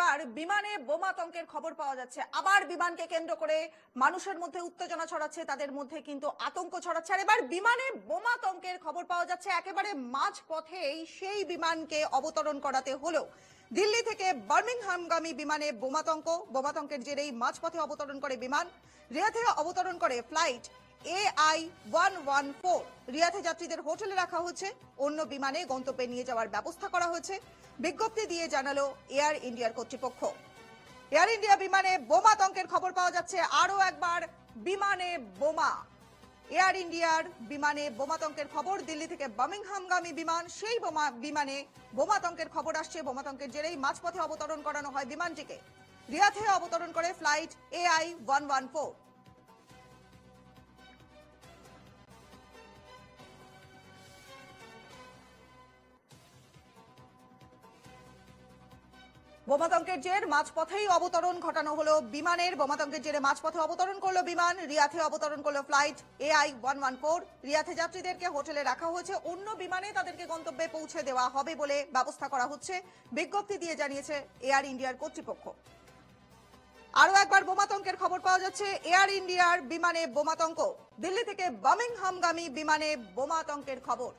এবার বিমানে বোমাতঙ্কের খবর পাওয়া যাচ্ছে। আবার বিমানকে কেন্দ্র করে মানুষের মধ্যে উত্তেজনা ছড়াচ্ছে, তাদের মধ্যে কিন্তু আতঙ্ক ছড়াচ্ছে। আর এবার বিমানে বোমাতঙ্কের খবর পাওয়া যাচ্ছে, একেবারে মাঝ পথেই সেই বিমানকে অবতরণ করাতে হলো। দিল্লি থেকে বার্মিংহামগামী বিমানে বোমাতঙ্ক বোমাতঙ্কের জেরেই মাঝপথে অবতরণ করে বিমান। রিয়া থেকে অবতরণ করে ফ্লাইট। এআই ওয়ান রিয়াতে যাত্রীদের হোটেলে রাখা হচ্ছে। অন্য বিমানে গন্তব্যে নিয়ে যাওয়ার ব্যবস্থা করা হয়েছে বিজ্ঞপ্তি দিয়ে জানালো এয়ার ইন্ডিয়ার কর্তৃপক্ষ। এয়ার ইন্ডিয়া বিমানে বোমা তঙ্কের খবর পাওয়া যাচ্ছে। আরও একবার, বিমানে বোমা। এয়ার ইন্ডিয়ার বিমানে বোমাতঙ্কের খবর, দিল্লি থেকে বার্মিংহামগামী বিমান, সেই বোমা, বিমানে বোমাতঙ্কের খবর আসছে। বোমাতঙ্কের জেরেই মাঝপথে অবতরণ করানো হয় বিমানটিকে। রিয়াথে অবতরণ করে flight AI one one four বোমাতঙ্কের জের, মাঝপথেই অবতরণ ঘটানো হলো বিমানের। বোমাতঙ্কের জেরে মাঝপথে অবতরণ করল বিমান রিয়াথে অবতরণ করল flight AI one one four রিয়াথে যাত্রীদেরকে হোটেলে রাখা হয়েছে, অন্য বিমানে তাদেরকে গন্তব্যে পৌঁছে দেওয়া হবে বলে ব্যবস্থা করা হচ্ছে, বিজ্ঞপ্তি দিয়ে জানিয়েছে এয়ার ইন্ডিয়ার কর্তৃপক্ষ। আরও একবার বোমাতঙ্কের খবর পাওয়া যাচ্ছে এয়ার ইন্ডিয়ার বিমানে বোমাতঙ্ক। দিল্লি থেকে বার্মিংহামগামী বিমানে বোমাতঙ্কের খবর।